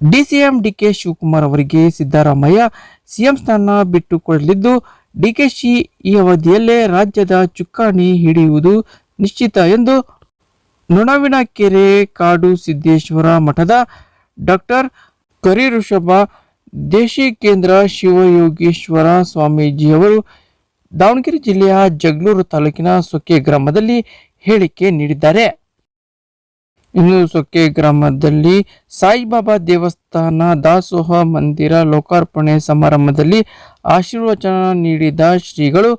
DCM DK Shivakumar ಅವರಿಗೆ Siddaramaiah CM ಸ್ಥಾನ ಬಿಟ್ಟುಕೊಡಲಿದ್ದು ಡಿಕೆಶಿ ಈ ಅವಧಿಯಲ್ಲೇ ರಾಜ್ಯದ ಚುಕ್ಕಾಣಿ ಹಿಡಿಯುವುದು ನಿಶ್ಚಿತ ಎಂದು ನೊಣವಿನಕೆರೆ ಕಾಡು ಸಿದ್ದೇಶ್ವರ ಮಠದ ಡಾಕ್ಟರ್ ಕರಿಋಷಭ ದೇಶಿ ಕೇಂದ್ರ ಶಿವಯೋಗೇಶ್ವರ ಸ್ವಾಮೀಜಿಯವರು ದಾವಣಗೆರೆ ಜಿಲ್ಲೆಯ ಜಗಳೂರು ತಾಲೂಕಿನ ಸೊಕ್ಕೆ ಗ್ರಾಮದಲ್ಲಿ ಹೇಳಿಕೆ ನೀಡಿದ್ದಾರೆ. ಇನ್ನು ಸೊಕ್ಕೆ ಗ್ರಾಮದಲ್ಲಿ ಸಾಯಿಬಾಬಾ ದೇವಸ್ಥಾನ ದಾಸೋಹ ಮಂದಿರ ಲೋಕಾರ್ಪಣೆ ಸಮಾರಂಭದಲ್ಲಿ ಆಶೀರ್ವಚನ ನೀಡಿದ ಶ್ರೀಗಳು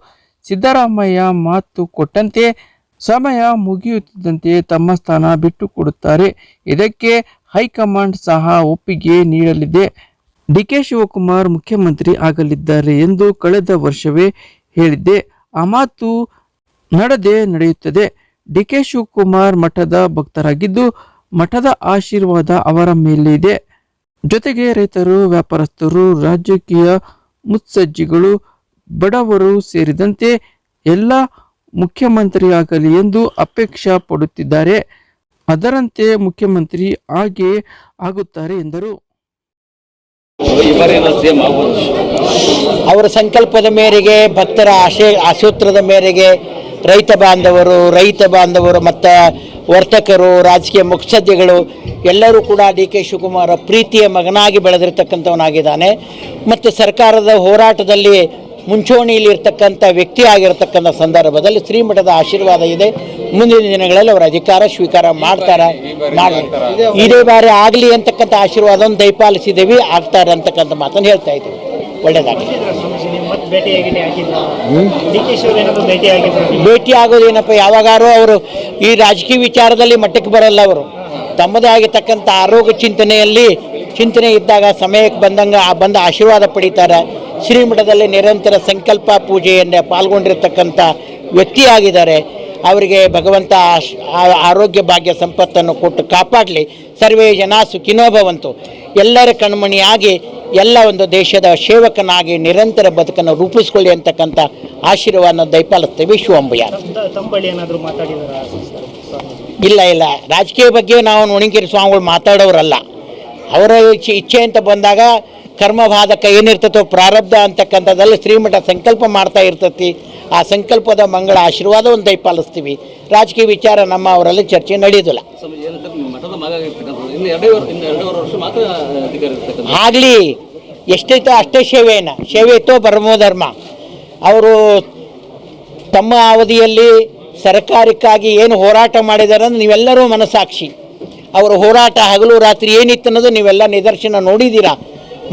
ಸಿದ್ದರಾಮಯ್ಯ ಮಾತು ಕೊಟ್ಟಂತೆ ಸಮಯ ಮುಗಿಯುತ್ತಿದ್ದಂತೆ ತಮ್ಮ ಸ್ಥಾನ ಬಿಟ್ಟು ಕೊಡುತ್ತಾರೆ. ಇದಕ್ಕೆ ಹೈಕಮಾಂಡ್ ಸಹ ಒಪ್ಪಿಗೆ ನೀಡಲಿದೆ. ಡಿಕೆ ಶಿವಕುಮಾರ್ ಮುಖ್ಯಮಂತ್ರಿ ಆಗಲಿದ್ದಾರೆ ಎಂದು ಕಳೆದ ವರ್ಷವೇ ಹೇಳಿದ್ದೆ ಆ ಮಾತು ನಡೆದೇ ನಡೆಯುತ್ತದೆ. ಡಿಕೆ ಶಿವಕುಮಾರ್ ಮಠದ ಭಕ್ತರಾಗಿದ್ದು, ಮಠದ ಆಶೀರ್ವಾದ ಅವರ ಮೇಲೆ ಇದೆ ಜೊತೆಗೆ ರೈತರು, ವ್ಯಾಪಾರಸ್ಥರು, ರಾಜಕೀಯ ಮುತ್ಸಜ್ಜಿಗಳು, ಬಡವರು ಸೇರಿದಂತೆ ಎಲ್ಲ ಮುಖ್ಯಮಂತ್ರಿಯಾಗಲಿ ಎಂದು ಅಪೇಕ್ಷೆ ಪಡುತ್ತಿದ್ದಾರೆ. ಅದರಂತೆ ಮುಖ್ಯಮಂತ್ರಿ ಹಾಗೆ ಆಗುತ್ತಾರೆ ಎಂದರು. ಅವರ ಸಂಕಲ್ಪದ ಮೇರೆಗೆ, ಭಕ್ತರ ಆಶೆ ಆಸೂತ್ರದ ಮೇರೆಗೆ ರೈತ ಬಾಂಧವರು ರೈತ ಬಾಂಧವರು, ಮತ್ತು ವರ್ತಕರು, ರಾಜಕೀಯ ಮುಖ್ಸದ್ದಿಗಳು ಎಲ್ಲರೂ ಕೂಡ ಡಿ ಕೆ ಶಿವಕುಮಾರ ಪ್ರೀತಿಯ ಮಗನಾಗಿ ಬೆಳೆದಿರ್ತಕ್ಕಂಥವನಾಗಿದ್ದಾನೆ. ಮತ್ತು ಸರ್ಕಾರದ ಹೋರಾಟದಲ್ಲಿ ಮುಂಚೂಣಿಯಲ್ಲಿ ಇರ್ತಕ್ಕಂಥ ವ್ಯಕ್ತಿ ಆಗಿರತಕ್ಕಂಥ ಸಂದರ್ಭದಲ್ಲಿ ಶ್ರೀಮಠದ ಆಶೀರ್ವಾದ ಇದೆ. ಮುಂದಿನ ದಿನಗಳಲ್ಲಿ ಅವರ ಅಧಿಕಾರ ಸ್ವೀಕಾರ ಮಾಡ್ತಾರೆ ಮಾಡಿ ಇದೇ ಬಾರಿ ಆಗಲಿ ಅಂತಕ್ಕಂಥ ಆಶೀರ್ವಾದವನ್ನು ದಯಪಾಲಿಸಿದ್ದೀವಿ ಆಗ್ತಾರೆ ಅಂತಕ್ಕಂಥ ಮಾತನ್ನು ಹೇಳ್ತಾ ಇದ್ದೀವಿ. ಒಳ್ಳೆಯದಾಗಲಿ. ಭೇಟಿ ಆಗೋದೇನಪ್ಪ ಯಾವಾಗಾರು ಅವರು ಈ ರಾಜಕೀಯ ವಿಚಾರದಲ್ಲಿ ಮಟ್ಟಕ್ಕೆ ಬರಲ್ಲ ಅವರು. ತಮ್ಮದೇ ಆಗಿರ್ತಕ್ಕಂಥ ಆರೋಗ್ಯ ಚಿಂತನೆಯಲ್ಲಿ ಚಿಂತನೆ ಇದ್ದಾಗ ಸಮಯಕ್ಕೆ ಬಂದಂಗೆ ಆ ಬಂದ ಆಶೀರ್ವಾದ ಪಡಿತಾರೆ. ಶ್ರೀಮಠದಲ್ಲಿ ನಿರಂತರ ಸಂಕಲ್ಪ ಪೂಜೆಯನ್ನೇ ಪಾಲ್ಗೊಂಡಿರ್ತಕ್ಕಂಥ ವ್ಯಕ್ತಿಯಾಗಿದ್ದಾರೆ. ಅವರಿಗೆ ಭಗವಂತ ಆರೋಗ್ಯ ಭಾಗ್ಯ ಸಂಪತ್ತನ್ನು ಕೊಟ್ಟು ಕಾಪಾಡಲಿ. ಸರ್ವೇ ಜನ ಸುಖಿನೋ ಭವಂತು. ಎಲ್ಲರ ಕಣ್ಮಣಿಯಾಗಿ ಎಲ್ಲ ಒಂದು ದೇಶದ ಸೇವಕನಾಗಿ ನಿರಂತರ ಬದುಕನ್ನು ರೂಪಿಸ್ಕೊಳ್ಳಿ ಅಂತಕ್ಕಂಥ ಆಶೀರ್ವಾದನ ದಯಪಾಲಿಸ್ತೇವೆ. ಶಿವಂಬಯ್ಯ ಇಲ್ಲ ಇಲ್ಲ. ರಾಜಕೀಯ ಬಗ್ಗೆ ನಾವು ನುಣಿಗಿರಿ ಸ್ವಾಮಿಗಳು ಮಾತಾಡೋರಲ್ಲ. ಅವರ ಇಚ್ಛೆ ಇಚ್ಛೆ ಅಂತ ಬಂದಾಗ ಕರ್ಮಬಾಧಕ ಏನಿರ್ತತೋ ಪ್ರಾರಬ್ಧ ಅಂತಕ್ಕಂಥದ್ದಲ್ಲಿ ಶ್ರೀಮಠ ಸಂಕಲ್ಪ ಮಾಡ್ತಾ ಇರ್ತತಿ. ಆ ಸಂಕಲ್ಪದ ಮಂಗಳ ಆಶೀರ್ವಾದವನ್ನು ದಯಪಾಲಿಸ್ತೀವಿ. ರಾಜಕೀಯ ವಿಚಾರ ನಮ್ಮ ಅವರಲ್ಲಿ ಚರ್ಚೆ ನಡೆಯೋದಿಲ್ಲ ಆಗಲಿ ಎಷ್ಟೈತೋ ಅಷ್ಟೇ ಸೇವೆಯನ್ನು ಸೇವೆ ಇತ್ತೋ ಪರಮೋ ಧರ್ಮ ಅವರು ತಮ್ಮ ಅವಧಿಯಲ್ಲಿ ಸರ್ಕಾರಕ್ಕಾಗಿ ಏನು ಹೋರಾಟ ಮಾಡಿದ್ದಾರೆ ಅಂದ್ರೆ ನೀವೆಲ್ಲರೂ ಮನಸ್ಸಾಕ್ಷಿ. ಅವರ ಹೋರಾಟ ಹಗಲು ರಾತ್ರಿ ಏನಿತ್ತು ಅನ್ನೋದು ನೀವೆಲ್ಲ ನಿದರ್ಶನ ನೋಡಿದ್ದೀರಾ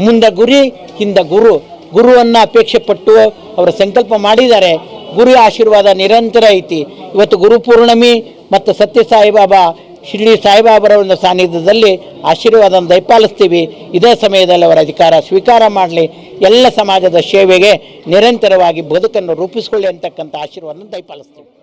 ಮುಂದೆ ಗುರಿ, ಹಿಂದೆ ಗುರು. ಗುರುವನ್ನು ಅಪೇಕ್ಷೆ ಪಟ್ಟು ಅವರ ಸಂಕಲ್ಪ ಮಾಡಿದ್ದಾರೆ. ಗುರು ಆಶೀರ್ವಾದ ನಿರಂತರ ಐತಿ. ಇವತ್ತು ಗುರು ಪೂರ್ಣಮಿ ಮತ್ತು ಸತ್ಯ ಸಾಯಿಬಾಬಾ ಶಿರಡಿ ಸಾಯಿಬಾಬರ ಒಂದು ಸಾನ್ನಿಧ್ಯದಲ್ಲಿ ಆಶೀರ್ವಾದ ದಯಪಾಲಿಸ್ತೀವಿ. ಇದೇ ಸಮಯದಲ್ಲಿ ಅವರ ಅಧಿಕಾರ ಸ್ವೀಕಾರ ಮಾಡಲಿ. ಎಲ್ಲ ಸಮಾಜದ ಸೇವೆಗೆ ನಿರಂತರವಾಗಿ ಬದುಕನ್ನು ರೂಪಿಸಿಕೊಳ್ಳಿ ಅಂತಕ್ಕಂಥ ಆಶೀರ್ವಾದವನ್ನು ದಯಪಾಲಿಸ್ತೀವಿ.